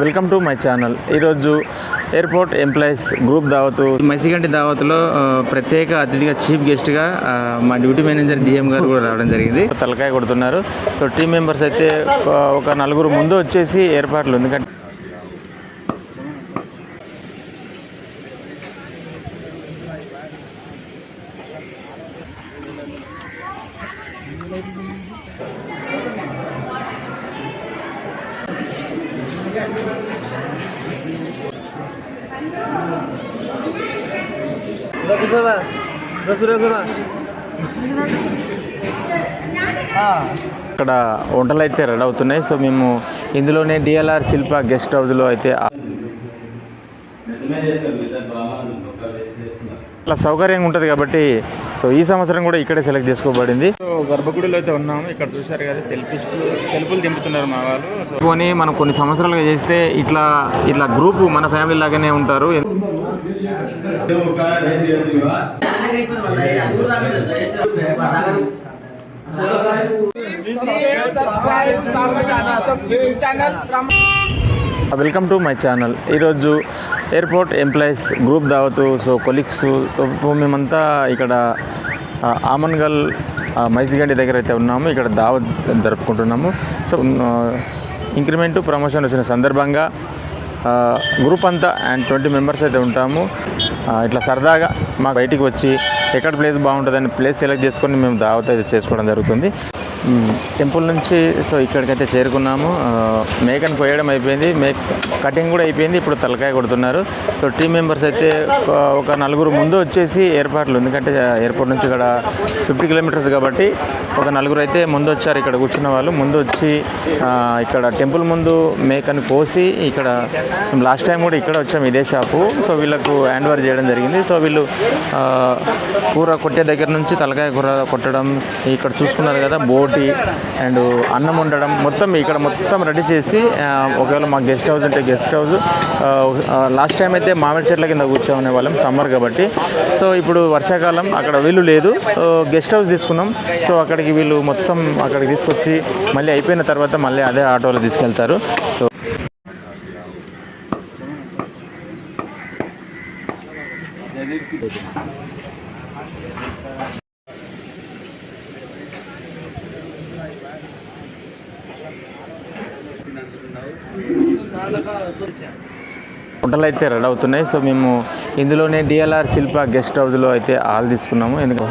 Welcome to my channel. ఈరోజు airport employees group దావతు. మైసిగంటి దావత్లో ప్రత్యేక అతిథిగా చీఫ్ గెస్ట్గా మా డ్యూటీ మేనేజర్ డిఎం గారు కూడా రావడం జరిగింది. తలకాయ కొడుతున్నారు. సో టీం మెంబర్స్ అయితే ఒక నలుగురు ముందు వచ్చేసి ఏర్పాట్లు ఎందుకంటే ఇక్కడ వంటలు అయితే రెడీ అవుతున్నాయి. సో మేము ఇందులోనే డిఎల్ఆర్ శిల్ప గెస్ట్ హౌస్లో అయితే అట్లా సౌకర్యంగా ఉంటుంది కాబట్టి సో ఈ సంవత్సరం కూడా ఇక్కడే సెలెక్ట్ చేసుకోబడింది సో గర్భగుడిలో అయితే ఉన్నాము ఇక్కడ చూసారు కదా సెల్ఫిస్ట్ సెల్ఫీలు దింపుతున్నారు మా వాళ్ళు సో పోనీ మనం కొన్ని సంవత్సరాలుగా చేస్తే ఇట్లా ఇట్లా గ్రూప్ మన ఫ్యామిలీ లాగానే ఉంటారు వెల్కమ్ టు మై ఛానల్. ఈరోజు ఎయిర్పోర్ట్ ఎంప్లాయీస్ గ్రూప్ దావతు సో కొలీగ్స్ మేమంతా ఇక్కడ ఆమన్గల్ ఆ, మైసిగండి దగ్గర అయితే ఉన్నాము. ఇక్కడ దావత్ జరుపుకుంటున్నాము. సో ఇంక్రిమెంట్ ప్రమోషన్ వచ్చిన సందర్భంగా గ్రూప్ అంతా అండ్ ట్వంటీ మెంబర్స్ అయితే ఉంటాము. ఇట్లా సరదాగా మాకు బయటికి వచ్చి ఎక్కడ ప్లేస్ బాగుంటుందని ప్లేస్ సెలెక్ట్ చేసుకొని మేము దావత్ అయితే చేసుకోవడం జరుగుతుంది. టెంపుల్ నుంచి సో ఇక్కడికైతే చేరుకున్నాము. మేకను కొయ్యడం అయిపోయింది. మేక్ కటింగ్ కూడా అయిపోయింది. ఇప్పుడు తలకాయ కొడుతున్నారు. సో టీం మెంబర్స్ అయితే ఒక- నలుగురు ముందు వచ్చేసి ఏర్పాట్లు ఎందుకంటే ఎయిర్పోర్ట్ నుంచి ఇక్కడ ఫిఫ్టీ కిలోమీటర్స్ కాబట్టి ఒక నలుగురు అయితే ముందు వచ్చారు ఇక్కడ కూర్చున్న వాళ్ళు. ముందు వచ్చి ఇక్కడ టెంపుల్ ముందు మేకను కోసి ఇక్కడ లాస్ట్ టైం కూడా ఇక్కడ వచ్చాము ఇదే షాపు. సో వీళ్ళకు హ్యాండ్ ఓవర్ చేయడం జరిగింది. సో వీళ్ళు కూర కొట్టే దగ్గర నుంచి తలకాయ కూర కొట్టడం ఇక్కడ చూసుకున్నారు కదా బోటి అండ్ అన్నం ఉండడం మొత్తం ఇక్కడ మొత్తం రెడీ చేసి ఒకవేళ మా గెస్ట్ హౌస్ ఉంటే గెస్ట్ హౌస్ లాస్ట్ టైం అయితే మామిడి చెట్ల కింద కూర్చోనే వాళ్ళం సమ్మర్ కాబట్టి. సో ఇప్పుడు వర్షాకాలం అక్కడ వీళ్ళు లేదు. గెస్ట్ హౌస్ తీసుకున్నాం. సో అక్కడికి వీళ్ళు మొత్తం అక్కడికి తీసుకొచ్చి మళ్ళీ అయిపోయిన తర్వాత మళ్ళీ అదే ఆటోలో తీసుకెళ్తారు. సో వంటలు అయితే రెడీ అవుతున్నాయి. సో మేము ఇందులోనే డిఎల్ఆర్ శిల్ప గెస్ట్ హౌస్లో అయితే హాల్ తీసుకున్నాము. ఎందుకు?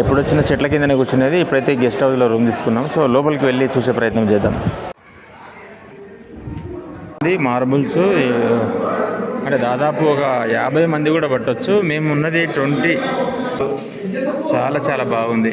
ఎప్పుడు వచ్చిన చెట్ల కిందనే కూర్చునేది ఇప్పుడైతే గెస్ట్ హౌస్లో రూమ్ తీసుకున్నాం సో లోపలికి వెళ్ళి చూసే ప్రయత్నం చేద్దాం. ఇది మార్బుల్స్ అంటే దాదాపు ఒక యాభై మంది కూడా పట్టొచ్చు. మేము ఉన్నది ట్వంటీ. చాలా చాలా బాగుంది.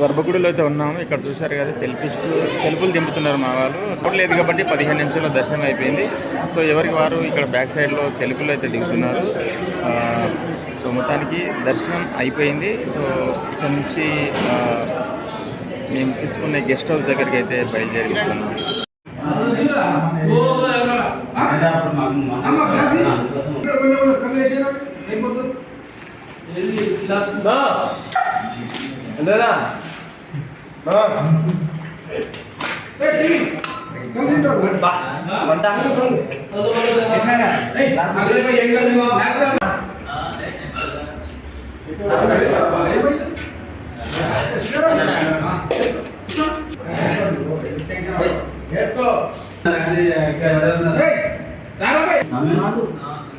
గర్భగుడిలో అయితే ఉన్నాము. ఇక్కడ చూశారు కదా సెల్ఫిస్ట్ సెల్ఫులు దింపుతున్నారు మా వాళ్ళు. చూడలేదు కాబట్టి పదిహేను నిమిషాల్లో దర్శనం అయిపోయింది. సో ఎవరికి వారు ఇక్కడ బ్యాక్ సైడ్లో సెల్ఫీలు అయితే దిగుతున్నారు సో మొత్తానికి దర్శనం అయిపోయింది. సో ఇక్కడ నుంచి మేము తీసుకునే గెస్ట్ హౌస్ దగ్గరికి అయితే No. Ano na? No. Hey, Jimmy. Kung dito, ba? Banta. Let's go. Hey, Sarabhai.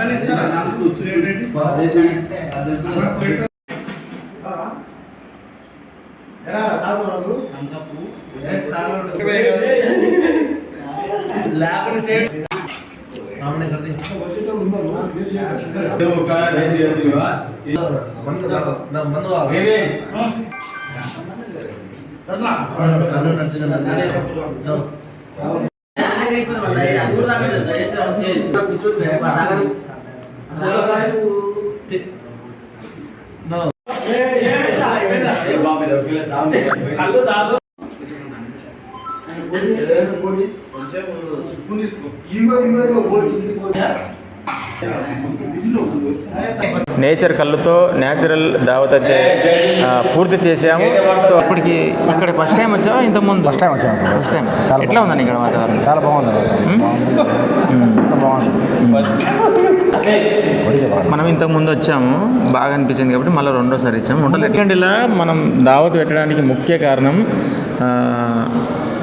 బయలుదేరి వెళ్తున్నాం ఎంతేనా వంట లేకుండా సేమ్ రామనే కర్ది నా మన్ను వేవే అన్న నర్సింగ్ అన్న నో నేచర్ కళ్ళుతో నేచురల్ దావత్ అయితే పూర్తి చేసాము సో అప్పటికి ఇక్కడ ఫస్ట్ టైం వచ్చావా? ఇంత ముందు? ఫస్ట్ టైం వచ్చాము. ఫస్ట్ టైం చాలా ఎట్లా ఉందండి ఇక్కడ వాతావరణం? చాలా బాగుంది? మ్మ్. బాగుంది. మనం ఇంతకు ముందు వచ్చాము బాగా అనిపించింది కాబట్టి మళ్ళీ రెండోసారి ఇచ్చాము. ఉండలేదు. ఎట్లాంటి ఇలా మనం దావత్ పెట్టడానికి ముఖ్య కారణం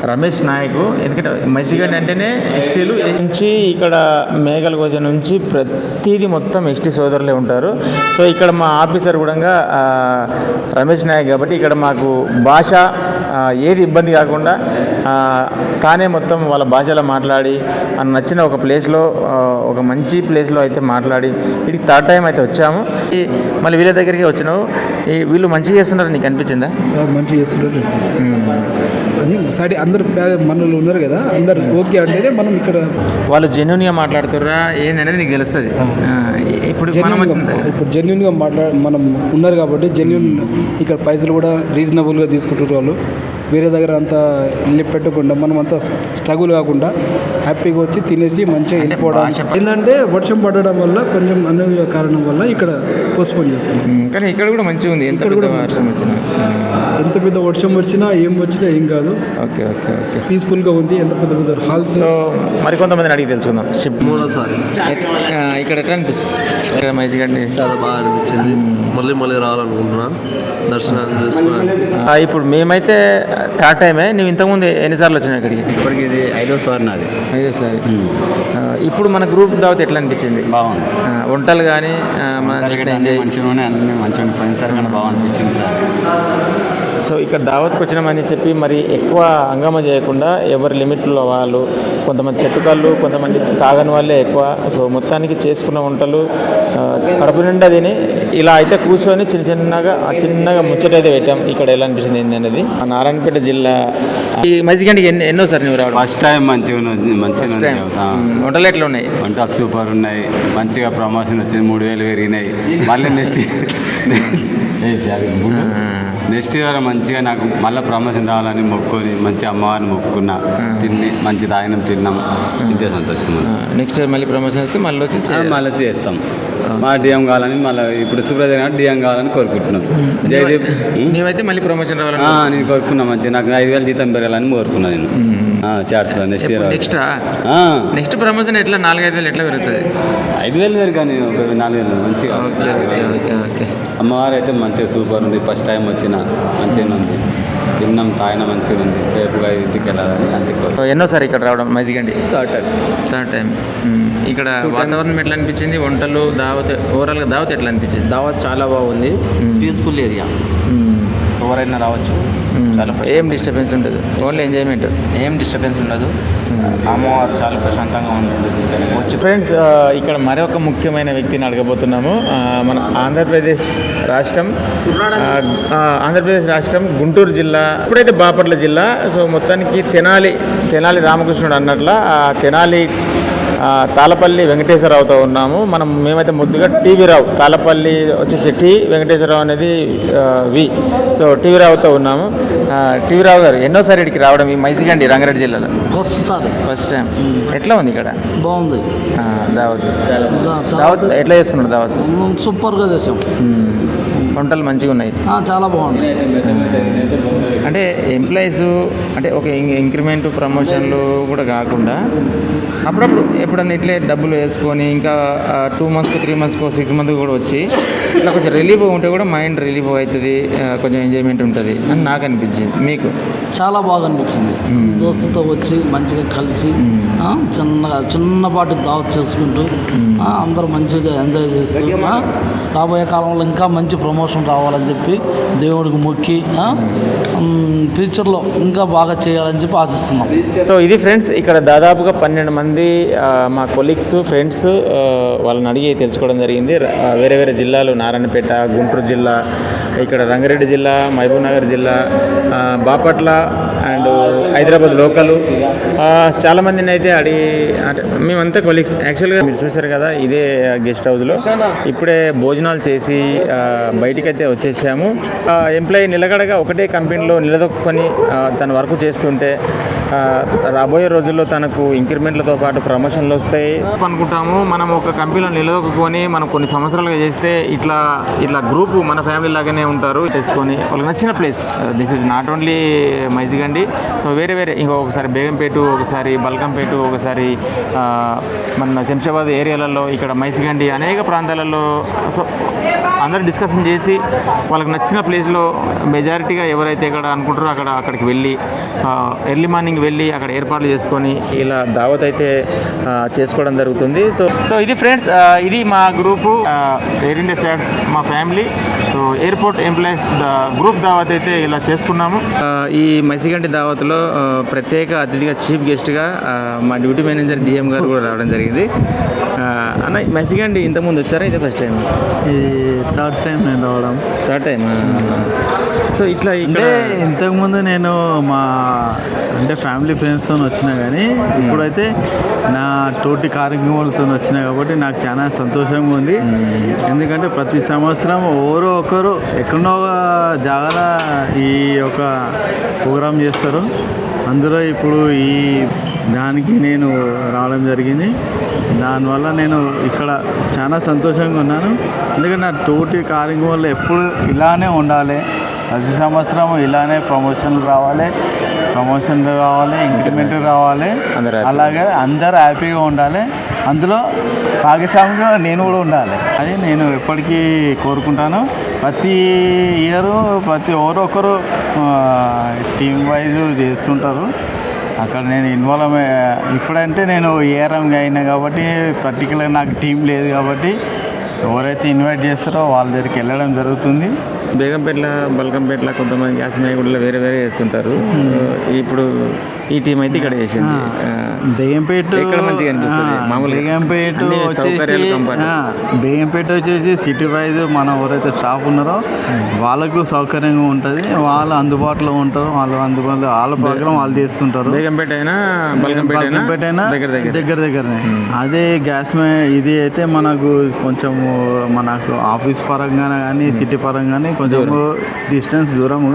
రమేష్ నాయక్ ఎందుకంటే మసిగడ్డ అంటేనే ఎస్టీలు. నుంచి ఇక్కడ మేఘల గోజ నుంచి ప్రతిదీ మొత్తం ఎస్టీ సోదరులే ఉంటారు. సో ఇక్కడ మా ఆఫీసర్ కూడా రమేష్ నాయక్ కాబట్టి ఇక్కడ మాకు భాష ఏది ఇబ్బంది కాకుండా ఆ, తానే మొత్తం వాళ్ళ భాషలో మాట్లాడి అని నచ్చిన ఒక ప్లేస్లో ఒక మంచి ప్లేస్లో అయితే మాట్లాడి ఇది థర్డ్ టైం అయితే వచ్చాము. ఈ మళ్ళీ వీళ్ళ దగ్గరికి వచ్చినావు. ఈ వీళ్ళు మంచిగా చేస్తున్నారు నీకు అనిపించిందా? మంచిగా చేస్తున్నారు సైడ్ అందరు మనలు ఉన్నారు కదా అందరు ఓకే అంటేనే మనం ఇక్కడ వాళ్ళు జెన్యున్గా మాట్లాడుతుర్రా ఏందనేది నీకు తెలుస్తుంది. ఇప్పుడు మనం గా- ఇప్పుడు జెన్యున్గా మాట్లా మనం ఉన్నారు కాబట్టి జెన్యున్ ఇక్కడ పైసలు కూడా రీజనబుల్గా తీసుకుంటారు వాళ్ళు. వేరే దగ్గర అంతా లిప్ పెట్టకుండా మనం అంతా స్ట్రగుల్ కాకుండా హ్యాపీగా వచ్చి తినేసి మంచిగా వెళ్ళిపోవడం. ఏంటంటే వర్షం పడడం వల్ల కొంచెం అన్న కారణం వల్ల ఇక్కడ పోస్ట్పోన్ చేసుకున్నాం ఉమ్, కానీ ఇక్కడ కూడా మంచిగా ఉంది ఎంత పెద్ద వర్షం వచ్చినా. ఎంత పెద్ద వర్షం వచ్చినా ఏం వచ్చినా ఏం కాదు. Okay okay okay. పీస్ఫుల్గా ఉంది ఎంత పెద్ద పెద్ద హాల్స్ సో మరికొంతమందిని అడిగి తెలుసుకుందాం. మూడోసారి. ఇక్కడ ఎట్లా అనిపిస్తుంది? ఇక్కడ మంచిగండి చాలా బాగా అనిపించింది. మళ్ళీ మళ్ళీ రావాలనుకుంటున్నాను. దర్శనాన్ని చేసుకున్నాను ఇప్పుడు మేమైతే థర్డ్ టైమే. నువ్వు ఇంతకుముందు ఎన్నిసార్లు వచ్చినావు ఇక్కడికి? ఇప్పటికి ఇది ఐదో సార్ నాది. అయ్యో సార్. ఇప్పుడు మన గ్రూప్ దావత్ ఎట్లా అనిపించింది? బాగుంది. వంటలు కానీ మన అన్ని ఎంజాయ్ మంచిగానే అన్ని మంచిగా పోయినసారి కన్నా బాగా అనిపించింది సార్. సో ఇక్కడ దావత్కి వచ్చినామని చెప్పి మరి ఎక్కువ హంగామా చేయకుండా ఎవరి లిమిట్లో వాళ్ళు కొంతమంది చెట్టుకాళ్ళు కొంతమంది తాగని వాళ్ళే ఎక్కువ. సో మొత్తానికి చేసుకున్న వంటలు కడుపు నిండా తిని ఇలా అయితే కూర్చొని చిన్న చిన్నగా ఆ చిన్నగా ముచ్చట అయితే పెట్టాం. ఇక్కడ ఎలా అనిపించింది ఏంది అనేది. ఆ నారాయణపేట జిల్లా ఈ మసిగండికి ఎన్ని ఎన్నోసారి నువ్వు రావడం? ఫస్ట్ టైం మంచిగా మంచిగా. వంటలు ఎట్లా ఉన్నాయి? వంటలు సూపర్ ఉన్నాయి. మంచిగా ప్రమోషన్ వచ్చింది మూడు వేలు పెరిగినాయి. మళ్ళీ నెక్స్ట్ నెక్స్ట్ ఇయర్ మంచిగా నాకు మళ్ళీ ప్రమోషన్ రావాలని మొక్కుకొని మంచి అమ్మవారిని మొక్కుకున్నా. తిని మంచి తాగినం తిన్నాం. ఇంతే సంతోషం. నెక్స్ట్ మళ్ళీ ప్రమోషన్ వస్తే మళ్ళీ వచ్చి మళ్ళీ చేస్తాం. మా డిఎం కావాలని మళ్ళీ ఇప్పుడు సుబ్రద్ డిఎం కావాలని కోరుకుంటున్నాం. జయదీప్? నీవైతే మళ్ళీ ప్రమోషన్ రావాలని ఆ, నేను కోరుకున్నా మంచిగా. నాకు ఐదు వేలు జీతం పెరగాలని కోరుకున్నా నేను. చార్ట్స్లో next year next next promotion ఎట్లా? నాలుగైదు వేలు ఎట్లా పెరుగుతుంది? ఐదు వేలు వేరు కానీ ఒక నాలుగు వేలు మంచిగా. Okay okay okay okay. అమ్మవారు అయితే మంచిగా సూపర్ ఉంది. ఫస్ట్ టైం వచ్చిన మంచిగా ఉంది. తిన్నాం తాగిన మంచిగా ఉంది. సేఫ్గా ఇంటికి వెళ్ళాలని అంతే కోరు ఎన్నోసారి ఇక్కడ రావడం? Maisigandi third time third time ఇక్కడ వాతావరణం ఎట్లా అనిపించింది? వంటలు దావత్ ఓవరాల్గా దావత్ ఎట్లా అనిపించింది? దావత్ చాలా బాగుంది. Peaceful area. ఎవరైనా రావచ్చు. చాలా ఏం డిస్టర్బెన్స్ ఉండదు. ఓన్లీ ఎంజాయ్మెంట్ ఏం డిస్టర్బెన్స్ ఉండదు. అమ్మవారు చాలా ప్రశాంతంగా ఉంటుంది ఫ్రెండ్స్ ఇక్కడ మరొక ముఖ్యమైన వ్యక్తిని అడగబోతున్నాము. మన ఆంధ్రప్రదేశ్ రాష్ట్రం ఆంధ్రప్రదేశ్ రాష్ట్రం గుంటూరు జిల్లా ఇప్పుడైతే బాపట్ల జిల్లా. సో మొత్తానికి తెనాలి తెనాలి రామకృష్ణుడు అన్నట్ల ఆ తెనాలి తాళపల్లి వెంకటేశ్వరరావుతో ఉన్నాము. మనం మేమైతే ముద్దుగా టీవీ రావు తాళపల్లి వచ్చేసి టీ వెంకటేశ్వరరావు అనేది వి. సో టీవీ రావుతో ఉన్నాము. టీవీ రావు గారు ఎన్నోసారి ఇక్కడికి రావడం ఈ మైసిగండి రంగారెడ్డి జిల్లాలో? ఫస్ట్ సారి. ఫస్ట్ టైం ఎట్లా ఉంది ఇక్కడ? బాగుంది. దావత్. దావత్ ఎట్లా చేసుకున్నారు దావత్? సూపర్గా చేసాం. వంటలు మంచిగా ఉన్నాయి. చాలా బాగుంది. అంటే ఎంప్లాయీస్ అంటే ఒక ఇంక్రిమెంట్ ప్రమోషన్లు కూడా కాకుండా అప్పుడప్పుడు ఎప్పుడన్నా ఇట్లే డబ్బులు వేసుకొని ఇంకా టూ మంత్స్కి త్రీ మంత్స్కి సిక్స్ మంత్కి కూడా వచ్చి ఇట్లా కొంచెం రిలీఫ్ ఉంటే కూడా మైండ్ రిలీఫ్ అవుతుంది కొంచెం ఎంజాయ్మెంట్ ఉంటుంది అని నాకు అనిపించింది. మీకు? చాలా బాగా అనిపించింది. దోస్తులతో వచ్చి మంచిగా కలిసి చిన్నగా చిన్నపాటి దావత్ చేసుకుంటూ అందరూ మంచిగా ఎంజాయ్ చేస్తూ రాబోయే కాలంలో ఇంకా మంచి ప్రమోషన్ రావాలని చెప్పి దేవుడికి మొక్కి ఫ్యూచర్లో ఇంకా బాగా చేయాలని చెప్పి ఆశిస్తున్నాం. సో ఇది ఫ్రెండ్స్ ఇక్కడ దాదాపుగా పన్నెండు మంది మా కొలీగ్స్ ఫ్రెండ్స్ వాళ్ళని అడిగి తెలుసుకోవడం జరిగింది. వేరే వేరే జిల్లాలు నారాయణపేట గుంటూరు జిల్లా ఇక్కడ రంగారెడ్డి జిల్లా మహబూబ్ నగర్ జిల్లా బాపట్ల హైదరాబాద్ లోకల్. చాలా మందిని అయితే అడిగి అంటే మేమంతా కొలీగ్స్ యాక్చువల్గా మీరు చూశారు కదా ఇదే గెస్ట్ హౌస్లో ఇప్పుడే భోజనాలు చేసి బయటికి అయితే వచ్చేసాము. ఎంప్లాయీ నిలకడగా ఒకటే కంపెనీలో నిలదొక్కుని తన వర్క్ చేస్తుంటే రాబోయే రోజుల్లో తనకు ఇంక్రిమెంట్లతో పాటు ప్రమోషన్లు వస్తాయి. అనుకుంటాము మనం ఒక కంపెనీలో నిలదొక్కుని మనం కొన్ని సంవత్సరాలుగా చేస్తే ఇట్లా ఇట్లా గ్రూప్ మన ఫ్యామిలీ లాగానే ఉంటారు. తెలుసుకొని వాళ్ళకి నచ్చిన place. This is not only Maisigandi. So వేరే వేరే ఇంకొకసారి బేగంపేట ఒకసారి బల్కంపేట ఒకసారి మన శంషాబాద్ ఏరియాలలో ఇక్కడ మైసిగండి అనేక ప్రాంతాలలో సో అందరూ డిస్కషన్ చేసి వాళ్ళకి నచ్చిన ప్లేస్లో మెజారిటీగా ఎవరైతే ఇక్కడ అనుకుంటారో అక్కడ అక్కడికి వెళ్ళి ఎర్లీ మార్నింగ్ వెళ్ళి అక్కడ ఏర్పాట్లు చేసుకొని ఇలా దావత్ అయితే చేసుకోవడం జరుగుతుంది. సో సో ఇది ఫ్రెండ్స్ ఇది మా గ్రూపు ఎయిర్ ఇండియా సాట్స్ మా family. So airport employees group దావత్ అయితే ఇలా చేసుకున్నాము. ఈ మసిగంటి దావత్లో ప్రత్యేక అతిథిగా చీఫ్ గెస్ట్గా మా డ్యూటీ మేనేజర్ డిఎం గారు కూడా రావడం జరిగింది. అన్న మసిగండి ఇంతకుముందు వచ్చారా? ఇది ఫస్ట్ టైం ఇది థర్డ్ టైం నేను రావడం. థర్డ్ టైం సో ఇట్లా అంటే ఇంతకుముందు నేను మా అంటే ఫ్యామిలీ ఫ్రెండ్స్తో వచ్చినా కానీ ఇప్పుడైతే నా తోటి కార్యక్రమాలతో వచ్చినా కాబట్టి నాకు చాలా సంతోషంగా ఉంది. ఎందుకంటే ప్రతి సంవత్సరం ఎవరో ఒకరు ఎక్కడో జాగాల ఈ యొక్క ప్రోగ్రామ్ చేస్తారు. అందులో ఇప్పుడు ఈ దానికి నేను రావడం జరిగింది. దానివల్ల నేను ఇక్కడ చాలా సంతోషంగా ఉన్నాను. ఎందుకంటే నా తోటి కార్యక్రమాలు ఎప్పుడు ఇలానే ఉండాలి. ప్రతి సంవత్సరం ఇలానే ప్రమోషన్లు రావాలి. ప్రమోషన్లు రావాలి ఇంక్రిమెంట్ రావాలి happy. అలాగే అందరూ హ్యాపీగా ఉండాలి. అందులో భాగస్వామిగా నేను కూడా ఉండాలి. అది నేను ఎప్పటికీ కోరుకుంటాను. ప్రతి ఇయర్ ప్రతి ఎవరో ఒకరు టీమ్ వైజ్ చేస్తుంటారు. అక్కడ నేను ఇన్వాల్వ్ ఇప్పుడంటే నేను ఏఆర్ఎంగా అయినా కాబట్టి పర్టికులర్ నాకు టీం లేదు కాబట్టి ఎవరైతే ఇన్వైట్ చేస్తారో వాళ్ళ దగ్గరికి వెళ్ళడం జరుగుతుంది. బేగంపేటలో బల్కంపేటలో కొంతమంది యాసమయ్యగూడలో వేరే వేరే చేస్తుంటారు. ఇప్పుడు ఈ టీం అయితే ఇక్కడ చేసింది. ఆ, బేగంపేట ఎక్కడ మంచిగా అనిపిస్తుంది? మామూలుగా బేగంపేట సౌకర్యాలు వచ్చేసి బేగంపేట వచ్చేసి సిటీ వైజ్ మన ఎవరైతే స్టాఫ్ ఉన్నారో వాళ్ళకు సౌకర్యంగా ఉంటుంది. వాళ్ళు అందుబాటులో ఉంటారు. వాళ్ళు అందుబాటులో వాళ్ళ ప్రోగ్రామ్ వాళ్ళు చేస్తుంటారు. బేగంపేట అయినా అయినా దగ్గర దగ్గర. దగ్గర దగ్గరనే. అదే గ్యాస్ ఇది అయితే మనకు కొంచెం మనకు ఆఫీస్ పరంగా కానీ సిటీ పరంగానే కొంచెం డిస్టెన్స్ దూరము.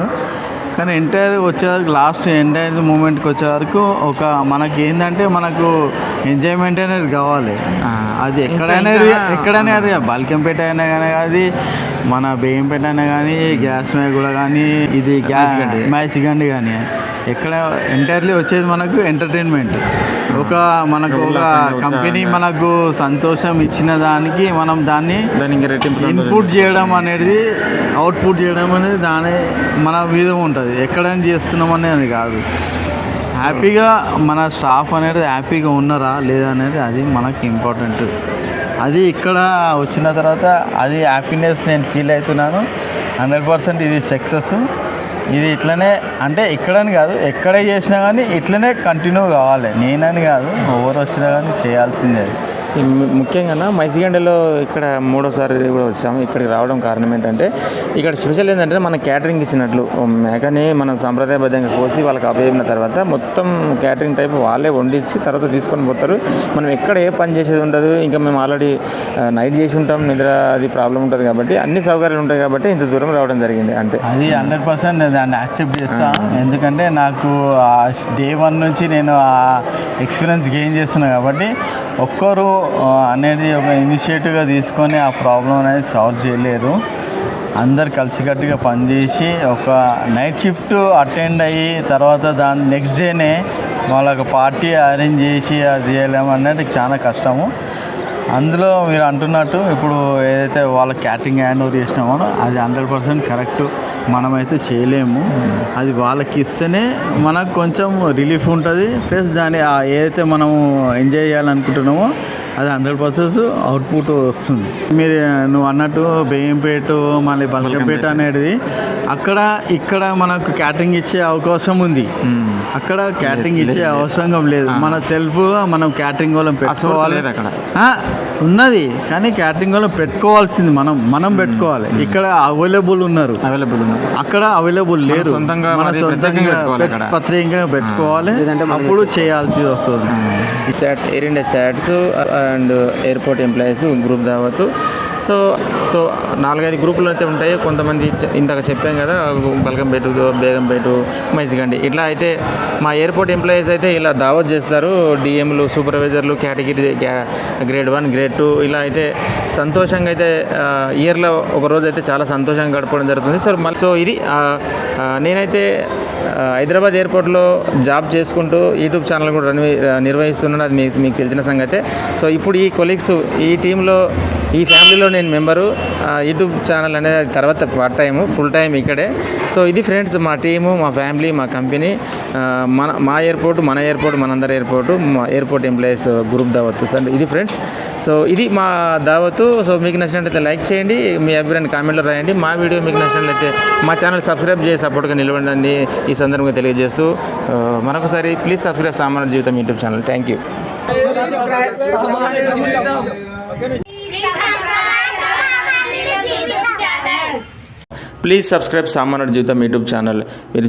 కానీ ఎంటైర్ వచ్చేవరకు లాస్ట్ ఎంటైర్ మూమెంట్కి వచ్చే వరకు ఒక మనకి ఏంటంటే మనకు ఎంజాయ్మెంట్ అనేది కావాలి అది ఎక్కడైనా ఎక్కడైనా అది బల్కంపేట అయినా కానీ అది మన బేగంపేట అయినా కానీ గ్యాస్ మీద కూడా కానీ ఇది గ్యాస్ మైసిగండి. మైసిగండి కానీ ఎక్కడ ఎంటైర్లీ వచ్చేది మనకు ఎంటర్టైన్మెంట్ ఒక మనకు ఒక కంపెనీ. మనకు సంతోషం ఇచ్చిన దానికి మనం దాన్ని. ఇన్పుట్ చేయడం అనేది అవుట్పుట్ చేయడం అనేది దాని మన మీద ఉంటుంది. ఎక్కడైనా చేస్తున్నాం అనేది కాదు. హ్యాపీగా మన స్టాఫ్ అనేది హ్యాపీగా ఉన్నారా లేదా అనేది అది మనకి ఇంపార్టెంట్ అది ఇక్కడ వచ్చిన తర్వాత అది హ్యాపీనెస్ నేను ఫీల్ అవుతున్నాను. హండ్రెడ్ పర్సెంట్ ఇది సక్సెస్ ఇది ఇట్లనే అంటే ఇక్కడని కాదు ఎక్కడ చేసినా కానీ ఇట్లనే కంటిన్యూ కావాలి. నేనని కాదు ఎవరు వచ్చినా కానీ చేయాల్సిందే. అది ముఖ్యంగా మైసిగండలో ఇక్కడ మూడోసారి కూడా వచ్చాము. ఇక్కడికి రావడం కారణం ఏంటంటే ఇక్కడ స్పెషల్ ఏంటంటే మన క్యాటరింగ్ ఇచ్చినట్లు. మేకని మనం సాంప్రదాయబద్ధంగా కోసి వాళ్ళకి అప్పయిన తర్వాత మొత్తం క్యాటరింగ్ టైప్ వాళ్ళే వండించి తర్వాత తీసుకొని పోతారు. మనం ఎక్కడ ఏ పని చేసేది ఉండదు. ఇంకా మేము ఆల్రెడీ నైట్ చేసి ఉంటాం. నిద్ర అది ప్రాబ్లం ఉంటుంది కాబట్టి అన్ని సౌకర్యాలు ఉంటాయి కాబట్టి ఇంత దూరం రావడం జరిగింది. అంతే. అది హండ్రెడ్ పర్సెంట్ నేను దాన్ని యాక్సెప్ట్ చేస్తాను ఎందుకంటే నాకు డే వన్ నుంచి నేను ఆ ఎక్స్పీరియన్స్ గెయిన్ చేస్తున్నాను కాబట్టి ఒక్కరు అనేది ఒక ఇనిషియేటివ్గా తీసుకొని ఆ ప్రాబ్లం అనేది సాల్వ్ చేయలేరు అందరు కలిసికట్టుగా పనిచేసి ఒక నైట్ షిఫ్ట్ అటెండ్ అయ్యి తర్వాత దాని నెక్స్ట్ డేనే వాళ్ళకి పార్టీ అరేంజ్ చేసి అది చేయలేము అనేది చాలా కష్టము. అందులో మీరు అంటున్నట్టు ఇప్పుడు ఏదైతే వాళ్ళ క్యాటరింగ్ హ్యాండ్ ఓవర్ చేసినామో అది హండ్రెడ్ పర్సెంట్ కరెక్ట్ మనమైతే చేయలేము. అది వాళ్ళకి ఇస్తేనే మనకు కొంచెం రిలీఫ్ ఉంటుంది. ప్లస్ దాని ఏదైతే మనము ఎంజాయ్ చేయాలనుకుంటున్నామో అది హండ్రెడ్ పర్సెంట్ అవుట్పుట్ వస్తుంది. మీరు నువ్వు అన్నట్టు బేయంపేట మళ్ళీ బల్కంపేట అనేది అక్కడ ఇక్కడ మనకు క్యాటరింగ్ ఇచ్చే అవకాశం ఉంది. అక్కడ క్యాటరింగ్ ఇచ్చే అవసరం లేదు. మన సెల్ఫ్ మనం క్యాటరింగ్ వాళ్ళని పెట్టుకోవాలి. అక్కడ. ఆ, ఉన్నది. కానీ క్యాటరింగ్ వాళ్ళు పెట్టుకోవాల్సింది మనం. మనం పెట్టుకోవాలి. ఇక్కడ అవైలబుల్ ఉన్నారు. అవైలబుల్ ఉంది అక్కడ అవైలబుల్ లేరు. సొంతంగా మన సొంతంగా ప్రత్యేకంగా పెట్టుకోవాలి అక్కడ. ప్రత్యేకంగా పెట్టుకోవాలి. అప్పుడు చేయాల్సి వస్తుంది. Air India SATS and airport employees group దావత్. సో సో నాలుగైదు గ్రూపులు అయితే ఉంటాయి. కొంతమంది చె- ఇందాక చెప్పాం కదా బల్కంపేట బేగంపేట మైసిగండి ఇట్లా అయితే మా ఎయిర్పోర్ట్ ఎంప్లాయీస్ అయితే ఇలా దావత్ చేస్తారు. డిఎంలు సూపర్వైజర్లు category grade one grade two ఇలా అయితే సంతోషంగా అయితే ఇయర్లో ఒక రోజు అయితే చాలా సంతోషంగా గడపడం జరుగుతుంది. సో మళ్ళీ సో ఇది నేనైతే హైదరాబాద్ ఎయిర్పోర్ట్లో జాబ్ చేసుకుంటూ యూట్యూబ్ ఛానల్ కూడా రన్ నిర్వహిస్తున్నాను అది మీకు మీకు తెలిసిన సంగతే. సో ఇప్పుడు ఈ కొలీగ్స్ ఈ టీంలో ఈ ఫ్యామిలీలో నేను మెంబరు. యూట్యూబ్ ఛానల్ అనేది తర్వాత పార్ట్ టైం ఫుల్ టైం ఇక్కడే. సో ఇది ఫ్రెండ్స్ మా టీము మా ఫ్యామిలీ మా కంపెనీ. మన మా ఎయిర్పోర్ట్ మన ఎయిర్పోర్ట్ మనందరి ఎయిర్పోర్ట్ మా ఎయిర్పోర్ట్ ఎంప్లాయీస్ గ్రూప్ దావత్తు. సార్ ఇది ఫ్రెండ్స్. సో ఇది మా దావతు. సో మీకు నచ్చినట్లయితే లైక్ చేయండి మీ అభిప్రాయాన్ని కామెంట్లో రాయండి. మా వీడియో మీకు నచ్చినట్లయితే మా ఛానల్ సబ్స్క్రైబ్ చేసి సపోర్ట్గా నిలవండి ఈ సందర్భంగా తెలియజేస్తూ మరొకసారి please subscribe Samanya Jeevitham YouTube channel. Thank you please subscribe Samanya Jeevitham YouTube channel. మీరు